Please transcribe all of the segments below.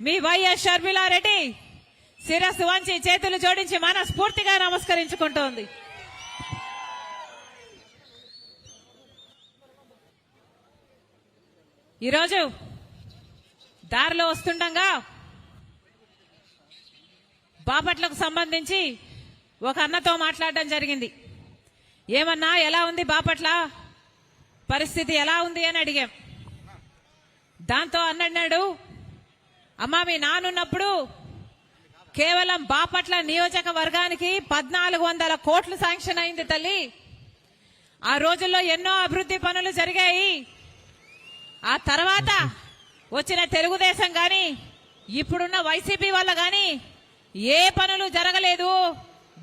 మీ YS Sharmila Reddy శిరస్సు వంచి చేతులు జోడించి మనస్ఫూర్తిగా నమస్కరించుకుంటోంది. ఈరోజు దారిలో వస్తుండగా బాపట్లకు సంబంధించి ఒక అన్నతో మాట్లాడడం జరిగింది. ఏమన్నా ఎలా ఉంది బాపట్ల? పరిస్థితి ఎలా ఉంది అని అడిగాం. దాంతో అన్నన్నాడు అమ్మా మీ నానున్నప్పుడు కేవలం బాపట్ల నియోజకవర్గానికి పద్నాలుగు వందల కోట్లు శాంక్షన్ అయింది తల్లి. ఆ రోజుల్లో ఎన్నో అభివృద్ధి పనులు జరిగాయి. ఆ తర్వాత వచ్చిన తెలుగుదేశం గాని ఇప్పుడున్న వైసీపీ వల్ల గాని ఏ పనులు జరగలేదు.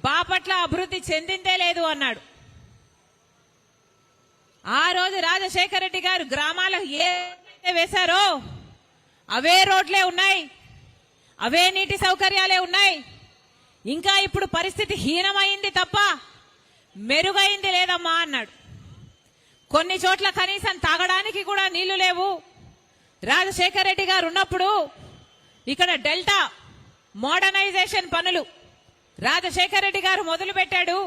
బాపట్ల అభివృద్ధి చెందిందే లేదు అన్నాడు. ఆ రోజు రాజశేఖర రెడ్డి గారు గ్రామాలకు ఏ వేశారో అవే రోడ్లే ఉన్నాయి. అవే నీటి సౌకర్యాలే ఉన్నాయి. ఇంకా ఇప్పుడు పరిస్థితి హీనమైంది తప్ప మెరుగైంది లేదమ్మా అన్నాడు. కొన్ని చోట్ల కనీసం తాగడానికి కూడా నీళ్ళు లేవు. రాజశేఖర రెడ్డి గారు ఉన్నప్పుడు ఇక్కడ డెల్టా మోడర్నైజేషన్ పనులు రాజశేఖర రెడ్డి గారు మొదలు పెట్టాడు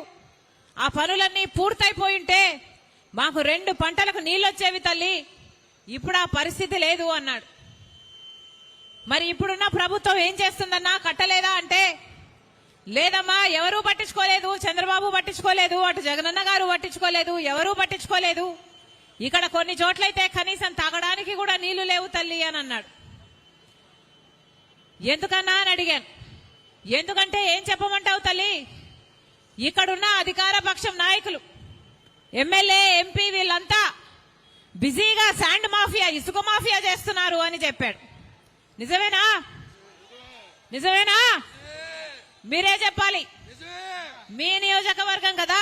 ఆ పనులన్నీ పూర్తయిపోయింటే మాకు రెండు పంటలకు నీళ్ళు వచ్చేవి తల్లి. ఇప్పుడు ఆ పరిస్థితి లేదు అన్నాడు. మరి ఇప్పుడున్న ప్రభుత్వం ఏం చేస్తుందన్నా? కట్టలేదా అంటే? లేదమ్మా ఎవరూ పట్టించుకోలేదు. చంద్రబాబు పట్టించుకోలేదు. అటు జగనన్న గారు పట్టించుకోలేదు. ఎవరూ పట్టించుకోలేదు. ఇక్కడ కొన్ని చోట్లయితే కనీసం తాగడానికి కూడా నీళ్ళు లేవు తల్లి అని అన్నాడు. ఎందుకన్నా అని అడిగాను. ఎందుకంటే ఏం చెప్పమంటావు తల్లి? ఇక్కడున్న అధికార పక్షం నాయకులు ఎమ్మెల్యే ఎంపీ వీళ్ళంతా బిజీగా శాండ్ మాఫియా ఇసుక మాఫియా చేస్తున్నారు అని చెప్పాడు. నిజమేనా? నిజమేనా? మీరే చెప్పాలి. మీ నియోజకవర్గం కదా?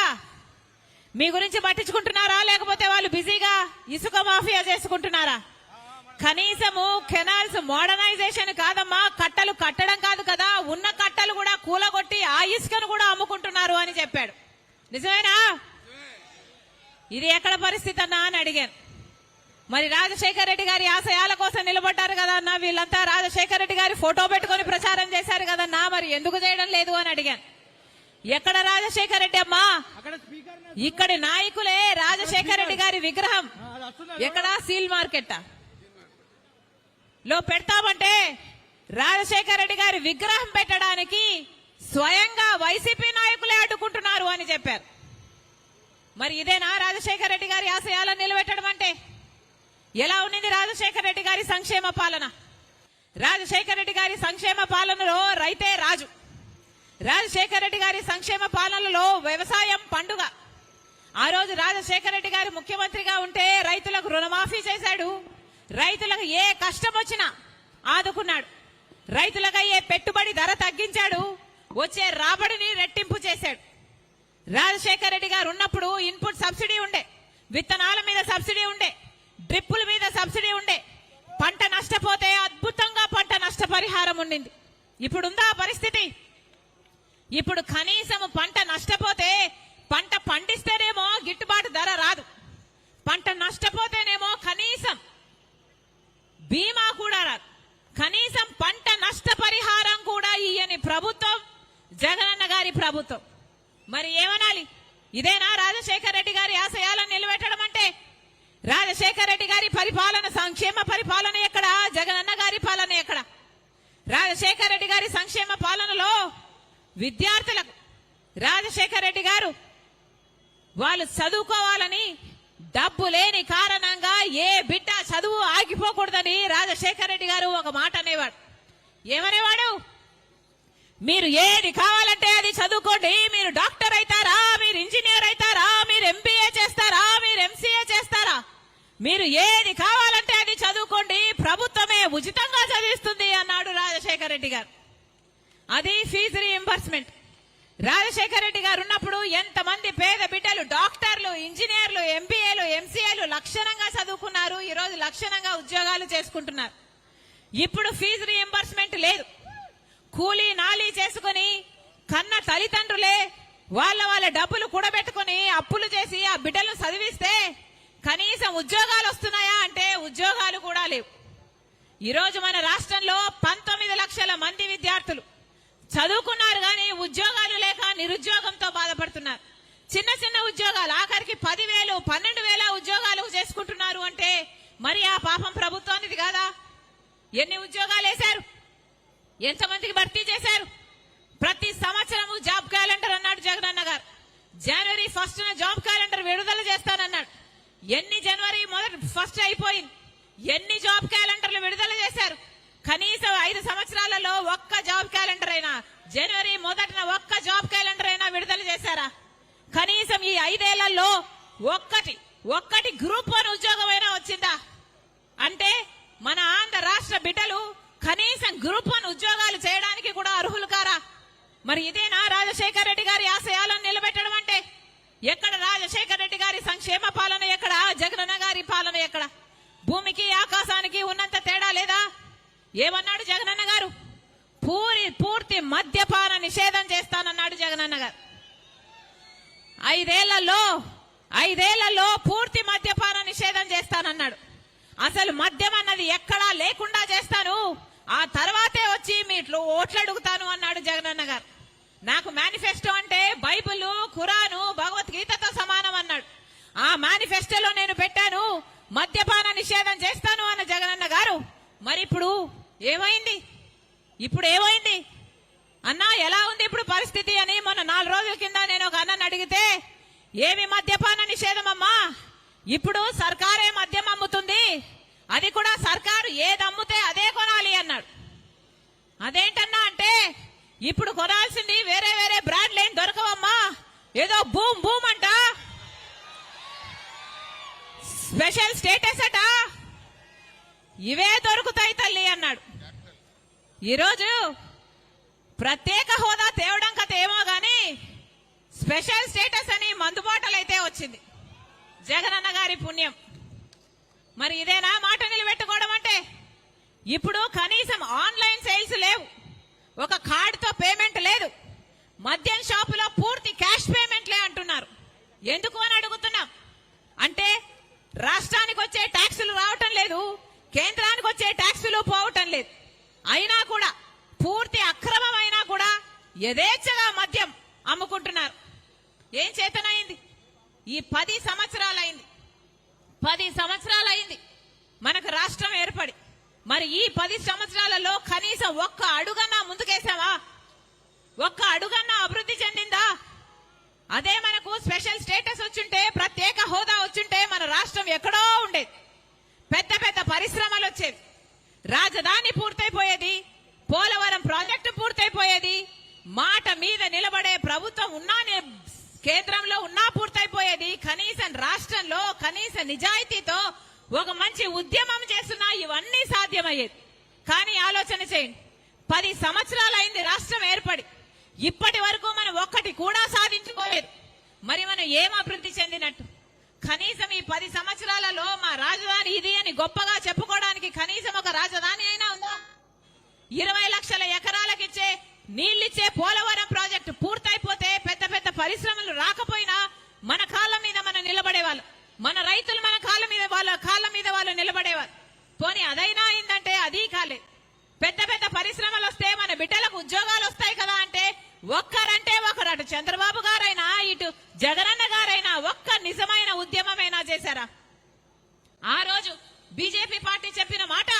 మీ గురించి పట్టించుకుంటున్నారా? లేకపోతే వాళ్ళు బిజీగా ఇసుక మాఫియా చేసుకుంటున్నారా? కనీసము కెనాల్స్ మోడర్నైజేషన్ కాదమ్మా కట్టలు కట్టడం కాదు కదా. ఉన్న కట్టలు కూడా కూలగొట్టి ఆ ఇసుకను కూడా అమ్ముకుంటున్నారు అని చెప్పాడు. నిజమేనా? ఇది ఎక్కడ పరిస్థితి అన్నా అని అడిగాను. మరి రాజశేఖర రెడ్డి గారి ఆశయాల కోసం నిలబడ్డారు కదా అన్న వీళ్ళంతా. రాజశేఖర రెడ్డి గారి ఫోటో పెట్టుకొని ప్రచారం చేశారు కదన్నా మరి ఎందుకు చేయడం లేదు అని అడిగాను. ఎక్కడ రాజశేఖర రెడ్డి అమ్మా? ఇక్కడి నాయకులే రాజశేఖర రెడ్డి గారి విగ్రహం. ఎక్కడ? సీల్ మార్కెట్లో పెడతామంటే రాజశేఖర రెడ్డి గారి విగ్రహం పెట్టడానికి స్వయంగా వైసీపీ నాయకులే అడ్డుకుంటున్నారు అని చెప్పారు. మరి ఇదేనా రాజశేఖర రెడ్డి గారి ఆశయాలను నిలబెట్టడం అంటే? ఎలా ఉన్నింది రాజశేఖర రెడ్డి గారి సంక్షేమ పాలన? రాజశేఖర రెడ్డి గారి సంక్షేమ పాలనలో రైతే రాజు. రాజశేఖర రెడ్డి గారి సంక్షేమ పాలనలో వ్యవసాయం పండుగ. ఆ రోజు రాజశేఖర రెడ్డి గారు ముఖ్యమంత్రిగా ఉంటే రైతులకు రుణమాఫీ చేశాడు. రైతులకు ఏ కష్టం వచ్చినా ఆదుకున్నాడు. రైతులకు అయ్యే పెట్టుబడి ధర తగ్గించాడు. వచ్చే రాబడిని రెట్టింపు చేశాడు. రాజశేఖర రెడ్డి గారు ఉన్నప్పుడు ఇన్పుట్ సబ్సిడీ ఉండే. విత్తనాల మీద సబ్సిడీ ఉండే. డ్రిప్పుల మీద సబ్సిడీ ఉండే. పంట నష్టపోతే అద్భుతంగా పంట నష్టపరిహారం ఉండింది. ఇప్పుడుందా పరిస్థితి? ఇప్పుడు కనీసం పంట నష్టపోతే పంట పండిస్తేనేమో గిట్టుబాటు ధర రాదు. పంట నష్టపోతేనేమో కనీసం బీమా కూడా రాదు. కనీసం పంట నష్టపరిహారం కూడా ఇయ్యని ప్రభుత్వం జగనన్న గారి ప్రభుత్వం. మరి ఏమనాలి? ఇదేనా రాజశేఖర రెడ్డి గారి ఆశయాలను నిలబెట్టడం అంటే రాజశేఖర రెడ్డి గారి పరిపాలన సంక్షేమ పరిపాలన ఎక్కడ? జగనన్న గారి పాలన ఎక్కడ? రాజశేఖర రెడ్డి గారి సంక్షేమ పాలనలో విద్యార్థులకు రాజశేఖర రెడ్డి గారు వాళ్ళు చదువుకోవాలని డబ్బు లేని కారణంగా ఏ బిడ్డ చదువు ఆగిపోకూడదని రాజశేఖర రెడ్డి గారు ఒక మాట అనేవాడు. ఏమనేవాడు? మీరు ఏది కావాలంటే అది చదువుకోండి మీరు డాక్టర్ మీరు ఏది కావాలంటే అది చదువుకోండి. ప్రభుత్వమే ఉచితంగా చదివిస్తుంది అన్నాడు రాజశేఖర రెడ్డి గారు. అది ఫీజు రీఎంబర్స్మెంట్ రాజశేఖర రెడ్డి గారు ఉన్నప్పుడు ఎంతమంది పేద బిడ్డలు డాక్టర్లు ఇంజనీర్లు ఎంబీఏలు ఎంసీఏలు లక్షణంగా చదువుకున్నారు. ఈరోజు లక్షణంగా ఉద్యోగాలు చేసుకుంటున్నారు. ఇప్పుడు ఫీజు రీఎంబర్స్మెంట్ లేదు. కూలీ నాలీ చేసుకుని కన్న తల్లిదండ్రులే వాళ్ళ వాళ్ళ డబ్బులు కూడబెట్టుకుని అప్పులు చేసి ఆ బిడ్డలను చదివిస్తే కనీసం ఉద్యోగాలు వస్తున్నాయా అంటే ఉద్యోగాలు కూడా లేవు. ఈరోజు మన రాష్ట్రంలో పంతొమ్మిది లక్షల మంది విద్యార్థులు చదువుకున్నారు కానీ ఉద్యోగాలు లేక నిరుద్యోగంతో బాధపడుతున్నారు. చిన్న చిన్న ఉద్యోగాలు ఆఖరికి పదివేలు పన్నెండు వేల ఉద్యోగాలు చేసుకుంటున్నారు అంటే మరి ఆ పాపం ప్రభుత్వానిది కాదా? ఎన్ని ఉద్యోగాలు వేశారు? ఎంతమందికి భర్తీ చేశారు? ప్రతి సంవత్సరము జాబ్ క్యాలెండర్ అన్నాడు జగనన్న గారు. జనవరి ఫస్ట్ జాబ్ క్యాలెండర్ విడుదల చేస్తానన్నాడు. ఎన్ని జనవరి మొదటి ఫస్ట్ అయిపోయింది. ఎన్ని జాబ్ క్యాలెండర్లు విడుదల చేశారు? కనీసం ఐదు సంవత్సరాలలో ఒక్క జాబ్ క్యాలెండర్ అయినా జనవరి మొదటిన ఒక్క జాబ్ క్యాలెండర్ అయినా విడుదల చేశారా? కనీసం ఈ ఐదేళ్ళలో ఒక్కటి ఒక్కటి గ్రూప్ వన్ ఉద్యోగమైనా వచ్చిందా? అంటే మన ఆంధ్ర రాష్ట్ర బిడ్డలు కనీసం గ్రూప్ వన్ ఉద్యోగాలు చేయడానికి కూడా అర్హులు కారా? మరి ఇదేనా రాజశేఖర రెడ్డి గారి ఆశయాలను నిలబెట్టడం అంటే? ఎక్కడ రాజశేఖర రెడ్డి గారి సంక్షేమ పాలన ఎక్కడ? జగనన్న గారి పాలన ఎక్కడ? భూమికి ఆకాశానికి ఉన్నంత తేడా లేదా? ఏమన్నాడు జగనన్న గారు? పూరి పూర్తి మద్యపాన నిషేధం చేస్తానన్నాడు జగనన్న గారు. ఐదేళ్ళలో ఐదేళ్ళలో పూర్తి మద్యపాన నిషేధం చేస్తానన్నాడు. అసలు మద్యం అన్నది ఎక్కడా లేకుండా చేస్తాను. ఆ తర్వాతే వచ్చి మీట్లో ఓట్లు అడుగుతాను అన్నాడు జగనన్న గారు. నాకు మేనిఫెస్టో అంటే బైబిల్ ఖురాను భగవద్గీతతో సమానం అన్నాడు. ఆ మేనిఫెస్టోలో నేను పెట్టాను మద్యపాన నిషేధం చేస్తాను అన్న జగనన్న గారు. మరి ఇప్పుడు ఏమైంది? ఇప్పుడు ఏమైంది? అన్నా ఎలా ఉంది ఇప్పుడు పరిస్థితి అని మొన్న నాలుగు రోజుల కింద నేను ఒక అన్నని అడిగితే ఏమి మద్యపాన నిషేధం అమ్మా? ఇప్పుడు సర్కారే మద్యం అమ్ముతుంది. అది కూడా సర్కారు ఏది అమ్ముతే అదే కొనాలి అన్నాడు. అదేంటన్నా ఇప్పుడు కొనాల్సింది వేరే వేరే బ్రాండ్లు ఏం దొరకవమ్మా. ఏదో భూమ్ భూమ్ అంట. స్పెషల్ స్టేటస్ అట. ఇవే దొరుకుతాయి తల్లి అన్నాడు. ఈరోజు ప్రత్యేక హోదా తేవడం కథ ఏమో గాని స్పెషల్ స్టేటస్ అని మందుబాటలైతే వచ్చింది. జగనన్న గారి పుణ్యం. మరి ఇదేనా మాట నిలబెట్టుకోవడం అంటే? ఇప్పుడు కనీసం ఆన్లైన్ సేల్స్ లేవు. ఒక కార్డుతో పేమెంట్ లేదు. మద్యం షాపులో పూర్తి క్యాష్ పేమెంట్లే అంటున్నారు. ఎందుకు అని అడుగుతున్నాం. అంటే రాష్ట్రానికి వచ్చే ట్యాక్సులు రావటం లేదు కేంద్రానికి వచ్చే ట్యాక్సులు పోవటం లేదు. అయినా కూడా పూర్తి అక్రమం అయినా కూడా యథేచ్ఛగా మద్యం అమ్ముకుంటున్నారు. ఏం చేతనైంది? ఈ పది సంవత్సరాలైంది. పది సంవత్సరాలైంది. మనకు రాష్ట్రం ఏర్పడి మరి ఈ పది సంవత్సరాలలో కనీసం ఒక్క అడుగన్నా ముందుకేసావా ఒక్క అడుగన్నా అభివృద్ధి చెందిందా? అదే మనకు స్పెషల్ స్టేటస్ వచ్చుంటే ప్రత్యేక హోదా వచ్చుంటే మన రాష్ట్రం ఎక్కడో ఉండేది. పెద్ద పెద్ద పరిశ్రమలు వచ్చేవి. రాజధాని పూర్తయిపోయేది. పోలవరం ప్రాజెక్టు పూర్తయిపోయేది. మాట మీద నిలబడే ప్రభుత్వం ఉన్నా కేంద్రంలో ఉన్నా పూర్తయిపోయేది. కనీసం రాష్ట్రంలో కనీస నిజాయితీతో ఒక మంచి ఉద్యమం చేస్తున్నా ఇవన్నీ సాధ్యమయ్యేది. కానీ ఆలోచన చేయండి. పది సంవత్సరాలు అయింది రాష్ట్రం ఏర్పడి ఇప్పటి వరకు మనం ఒక్కటి కూడా సాధించుకోలేదు. మరి మనం ఏం అభివృద్ధి చెందినట్టు? కనీసం ఈ పది సంవత్సరాలలో మా రాజధాని ఇది అని గొప్పగా చెప్పుకోవడానికి కనీసం ఒక రాజధాని అయినా ఉందా? ఇరవై లక్షల ఎకరాలకిచ్చే నీళ్ళిచ్చే పోలవరం ప్రాజెక్టు పూర్తయిపోతే పెద్ద పెద్ద పరిశ్రమలు రాకపోయినా మన కాళ్ళ మీద మనం నిలబడేవాళ్ళు. మన రైతులు మన కాళ్ళ మీద వాళ్ళ కాళ్ళ మీద వాళ్ళు నిలబడేవారు. పోనీ అదైనా అయిందంటే అది కాలేదు పెద్ద పెద్ద పరిశ్రమలు వస్తే మన బిడ్డలకు ఉద్యోగాలు వస్తాయి కదా అంటే ఒక్కరంటే ఒకరు అటు చంద్రబాబు గారైనా ఇటు జగనన్న గారైనా ఒక్క నిజమైన ఉద్యమమైనా చేశారా? ఆ రోజు బీజేపీ పార్టీ చెప్పిన మాట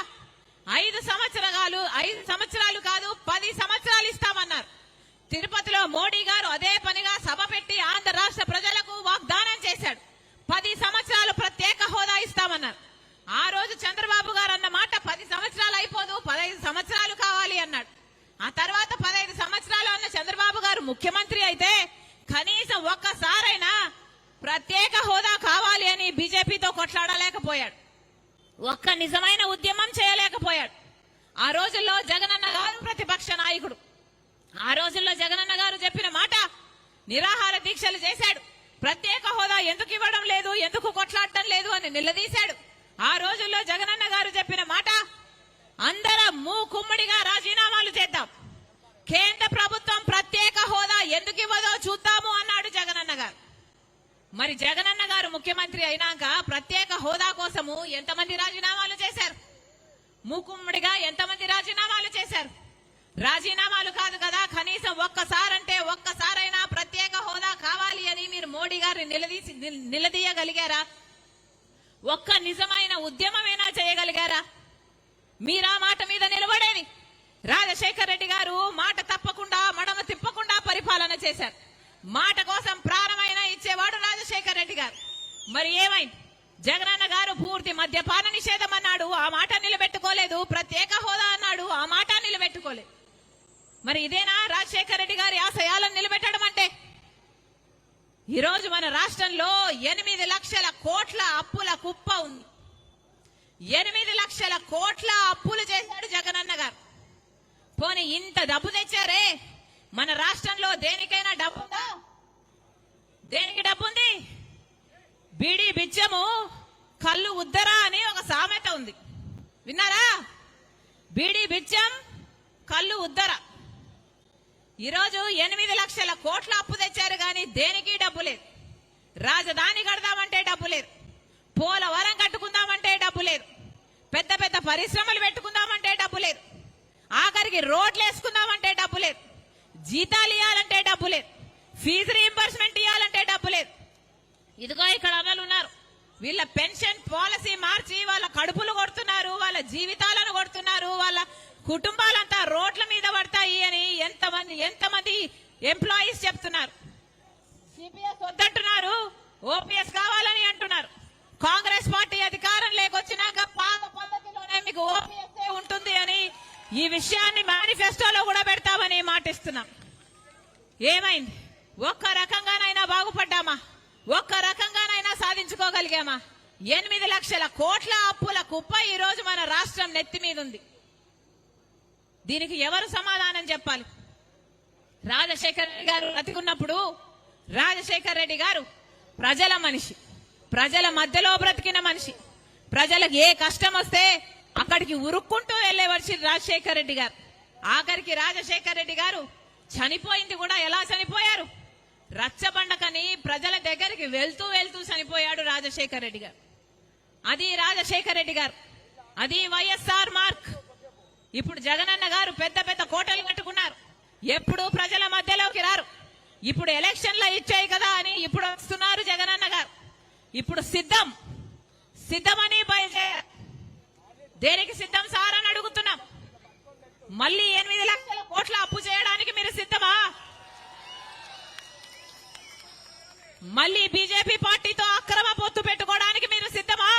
ఐదు సంవత్సరాలు ఐదు సంవత్సరాలు కాదు పది సంవత్సరాలు ఇస్తామన్నారు. తిరుపతిలో మోడీ గారు అదే పనిగా సభ పెట్టి ఆంధ్ర రాష్ట్ర ప్రజలకు వాగ్దానం చేశాడు. పది సంవత్సరాలు ప్రత్యేక హోదా ఇస్తామన్నారు. ఆ రోజు చంద్రబాబు గారు అన్న మాట పది సంవత్సరాలు అయిపోదు పదహైదు సంవత్సరాలు కావాలి అన్నాడు ఆ తర్వాత పదహైదు సంవత్సరాలు అన్న చంద్రబాబు గారు ముఖ్యమంత్రి అయితే కనీసం ఒక్కసారైనా ప్రత్యేక హోదా కావాలి అని బీజేపీతో కొట్లాడలేకపోయాడు ఒక్క నిజమైన ఉద్యమం చేయలేకపోయాడు ఆ రోజుల్లో జగనన్న గారు ప్రతిపక్ష నాయకుడు ఆ రోజుల్లో జగనన్న గారు చెప్పిన మాట నిరాహార దీక్షలు చేశాడు ప్రత్యేక హోదా ఎందుకు ఇవ్వడం లేదు ఎందుకు కొట్లాడటం లేదు అని నిలదీశాడు ఆ రోజుల్లో జగనన్న గారు చెప్పిన మాట ఉమ్మడిగా రాజీనామాలు చేద్దాం. కేంద్ర ప్రభుత్వం ప్రత్యేక హోదా ఎందుకు ఇవ్వదో చూద్దాము అన్నాడు జగనన్న గారు. మరి జగనన్న గారు ముఖ్యమంత్రి అయినాక ప్రత్యేక హోదా కోసము ఎంతమంది రాజీనామాలు చేశారు? మూకుమ్మడిగా ఎంతమంది రాజీనామాలు చేశారు? రాజీనామాలు కాదు కదా కనీసం ఒక్కసారంటే ఒక్కసారైనా ప్రత్యేక హోదా కావాలి అని మీరు మోడీ గారిని నిలదీసి నిలదీయగలిగారా? ఒక్క నిజమైన ఉద్యమమైనా చేయగలిగారు? మీరా మాట మీద నిలబడేది? రాజశేఖర్ రెడ్డి గారు మాట తప్పకుండా మడమ తిప్పకుండా పరిపాలన చేశారు. మాట కోసం ప్రాణమైన ఇచ్చేవాడు రాజశేఖర్ రెడ్డి గారు. మరి ఏమైంది? జగనన్న గారు పూర్తి మద్యపాన నిషేధం అన్నాడు. ఆ మాట నిలబెట్టుకోలేదు. ప్రత్యేక హోదా అన్నాడు. ఆ మాట నిలబెట్టుకోలేదు. మరి ఇదేనా రాజశేఖర్ రెడ్డి గారి ఆశయాలను నిలబెట్టడం అంటే? ఈరోజు మన రాష్ట్రంలో ఎనిమిది లక్షల కోట్ల అప్పుల కుప్ప ఉంది. ఎనిమిది లక్షల కోట్ల అప్పులు చేశాడు జగనన్న గారు. పోనీ ఇంత డబ్బు తెచ్చారే? మన రాష్ట్రంలో దేనికైనా డబ్బు ఉందా దేనికి డబ్బు ఉంది బీడి బిచ్చము కళ్ళు ఉద్దరా అని ఒక సామెత ఉంది. విన్నారా? బీడి బిచ్చం కళ్ళు ఉద్దర. ఈరోజు ఎనిమిది లక్షల కోట్ల అప్పు తెచ్చారు కానీ దేనికి డబ్బు లేదు. రాజధాని కడదామంటే డబ్బు లేదు. పోలవరం కట్టుకుందామంటే డబ్బు లేదు పెద్ద పెద్ద పరిశ్రమలు పెట్టుకుందామంటే డబ్బు లేదు. ఆఖరికి రోడ్లు వేసుకుందామంటే డబ్బు లేదు. జీతాలు ఇవ్వాలంటే డబ్బు లేదు. ఫీజు రీంబర్స్మెంట్ ఇవ్వాలంటే డబ్బు లేదు. ఇదిగో ఇక్కడ అన్నలు ఉన్నారు. వీళ్ళ పెన్షన్ పాలసీ మార్చి వాళ్ళ కడుపులు కొడుతున్నారు వాళ్ళ జీవితాలను కొడుతున్నారు వాళ్ళ కుటుంబాలంతా రోడ్ల మీద పడతాయి అని ఎంతమంది ఎంతమంది ఎంప్లాయీస్ చెప్తున్నారు. సిపిఎస్ వద్దంటున్నారు ఓపీఎస్ కావాలని అంటున్నారు. కాంగ్రెస్ పార్టీ ఈ విషయాన్ని మేనిఫెస్టోలో కూడా పెడతామని మాటిస్తున్నాం ఏమైంది? ఒక్క రకంగానైనా బాగుపడ్డామా? ఒక్క రకంగానైనా సాధించుకోగలిగామా? ఎనిమిది లక్షల కోట్ల అప్పుల కుప్ప ఈ రోజు మన రాష్ట్రం నెత్తి మీద ఉంది. దీనికి ఎవరు సమాధానం చెప్పాలి? రాజశేఖర రెడ్డి గారు బ్రతికున్నప్పుడు రాజశేఖర రెడ్డి గారు ప్రజల మనిషి. ప్రజల మధ్యలో బ్రతికిన మనిషి. ప్రజలకు ఏ కష్టం వస్తే అక్కడికి ఉరుక్కుంటూ వెళ్ళే రాజశేఖర్ రెడ్డి గారు. ఆఖరికి రాజశేఖర్ రెడ్డి గారు చనిపోయింది కూడా ఎలా చనిపోయారు? రచ్చబండకని ప్రజల దగ్గరికి వెళ్తూ వెళ్తూ చనిపోయాడు రాజశేఖర్ రెడ్డి గారు. అది రాజశేఖర్ రెడ్డి గారు. అది వైఎస్ఆర్ మార్క్. ఇప్పుడు జగనన్న గారు పెద్ద పెద్ద కోటలు కట్టుకున్నారు. ఎప్పుడు ప్రజల మధ్యలోకి రారు. ఇప్పుడు ఎలక్షన్లు ఇచ్చాయి కదా అని ఇప్పుడు వస్తున్నారు జగనన్న గారు. ఇప్పుడు సిద్ధం. సిద్ధమని బయలుదేరారు. దేనికి సిద్ధం సార్ అని అడుగుతున్నాం. మళ్ళీ ఎనిమిది లక్షల కోట్ల అప్పు చేయడానికి మీరు సిద్ధమా? మళ్ళీ బీజేపీ పార్టీతో అక్రమ పొత్తు పెట్టుకోవడానికి మీరు సిద్ధమా?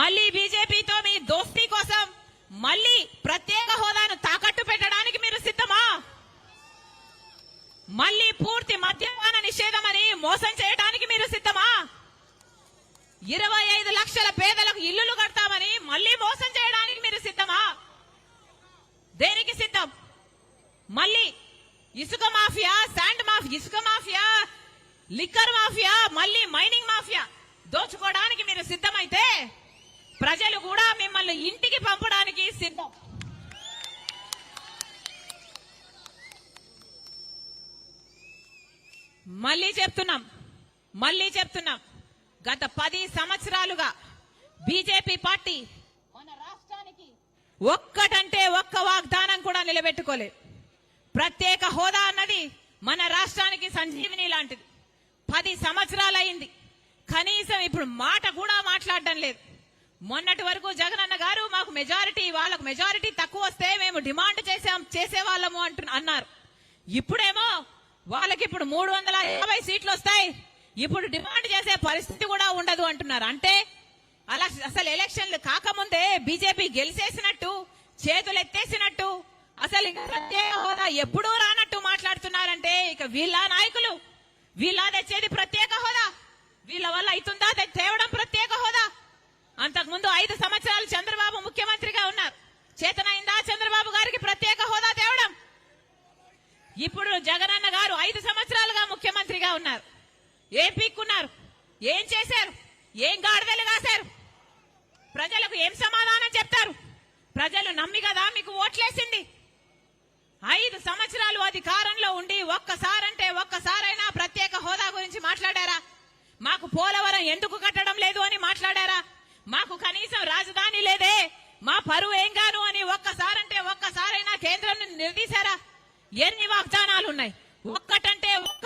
మళ్ళీ బీజేపీతో మీ దోస్తీ కోసం మళ్ళీ ప్రత్యేక హోదాను తాకట్టు పెట్టడానికి మీరు సిద్ధమా? మళ్ళీ పూర్తి మద్యపాన నిషేధం అని మోసం చేయడానికి మీరు సిద్ధమా? ఇరవై ఐదు లక్షల పేదలకు ఇల్లులు కడతామని మళ్ళీ మోసం చేయడానికి మీరు సిద్ధమా? దేనికి సిద్ధం? మళ్ళీ ఇసుక మాఫియా శాండ్ మాఫియా ఇసుక మాఫియా లిక్కర్ మాఫియా మళ్ళీ మైనింగ్ మాఫియా దోచుకోవడానికి మీరు సిద్ధమైతే ప్రజలు కూడా మిమ్మల్ని ఇంటికి పంపడానికి సిద్ధం. మళ్ళీ చెప్తున్నాం మళ్ళీ చెప్తున్నాం. గత పది సంవత్సరాలుగా బీజేపీ పార్టీ మన రాష్ట్రానికి ఒక్కటంటే ఒక్క వాగ్దానం కూడా నిలబెట్టుకోలేదు. ప్రత్యేక హోదా అన్నది మన రాష్ట్రానికి సంజీవిని లాంటిది. పది సంవత్సరాలైంది కనీసం ఇప్పుడు మాట కూడా మాట్లాడడం లేదు. మొన్నటి వరకు జగనన్న గారు మాకు మెజారిటీ వాళ్ళకు మెజారిటీ తక్కువ వస్తే మేము డిమాండ్ చేసాం చేసేవాళ్ళము అంటు అన్నారు. ఇప్పుడేమో వాళ్ళకి ఇప్పుడు మూడు వందల యాభై సీట్లు వస్తాయి. ఇప్పుడు డిమాండ్ చేసే పరిస్థితి కూడా ఉండదు అంటున్నారు. అంటే అలా అసలు ఎలక్షన్లు కాకముందే బీజేపీ గెలిచేసినట్టు చేతులు ఎత్తేసినట్టు అసలు ఇంకా ప్రత్యేక హోదా ఎప్పుడూ రానట్టు మాట్లాడుతున్నారంటే ఇక వీళ్ళ నాయకులు. వీళ్ళ తెచ్చేది ప్రత్యేక హోదా. వీళ్ళ వల్ల అవుతుందా? తేవడం ప్రత్యేక హోదా. అంతకుముందు ఐదు సంవత్సరాలు చంద్రబాబు ముఖ్యమంత్రిగా ఉన్నారు. చేతనైందా చంద్రబాబు గారికి ప్రత్యేక హోదా తేవడం? ఇప్పుడు జగనన్న గారు ఐదు సంవత్సరాలుగా ముఖ్యమంత్రిగా ఉన్నారు. ఏం పీక్కున్నారు? ఏం చేశారు? ఏం గాడిదలు కాశారు? ప్రజలకు ఏం సమాధానం చెప్తారు? ప్రజలు నమ్మి కదా మీకు ఓట్లేసింది? ఐదు సంవత్సరాలు అధికారంలో ఉండి ఒక్కసారంటే ఒక్కసారైనా ప్రత్యేక హోదా గురించి మాట్లాడారా? మాకు పోలవరం ఎందుకు కట్టడం లేదు అని మాట్లాడారా? మాకు కనీసం రాజధాని లేదే మా పరువు ఏం గాను అని ఒక్కసారంటే ఒక్కసారైనా కేంద్రం నిలదీశారా? ఎన్ని వాగ్దానాలు ఉన్నాయి ఒక్కటంటే ఒక్క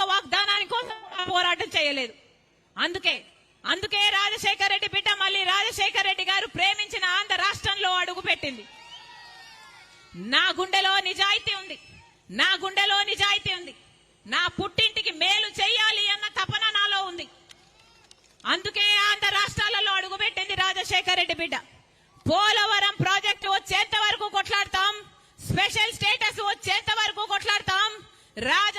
చేయలేదు. అందుకే అందుకే రాజశేఖర రెడ్డి బిడ్డ మళ్ళీ రాజశేఖర రెడ్డి గారు ప్రేమించిన ఆంధ్ర రాష్ట్రంలో అడుగు పెట్టింది నా గుండెలో నిజాయితీ ఉంది. నా గుండెలో నిజాయితీ ఉంది. నా పుట్టింటికి మేలు చేయాలి అన్న తపన నాలో ఉంది. అందుకే ఆంధ్ర రాష్ట్రాలలో అడుగుపెట్టింది రాజశేఖర రెడ్డి బిడ్డ. పోలవరం ప్రాజెక్టు వచ్చేంత వరకు కొట్లాడతాం. స్పెషల్ స్టేటస్ వచ్చేంత వరకు కొట్లాడతాం. రాజ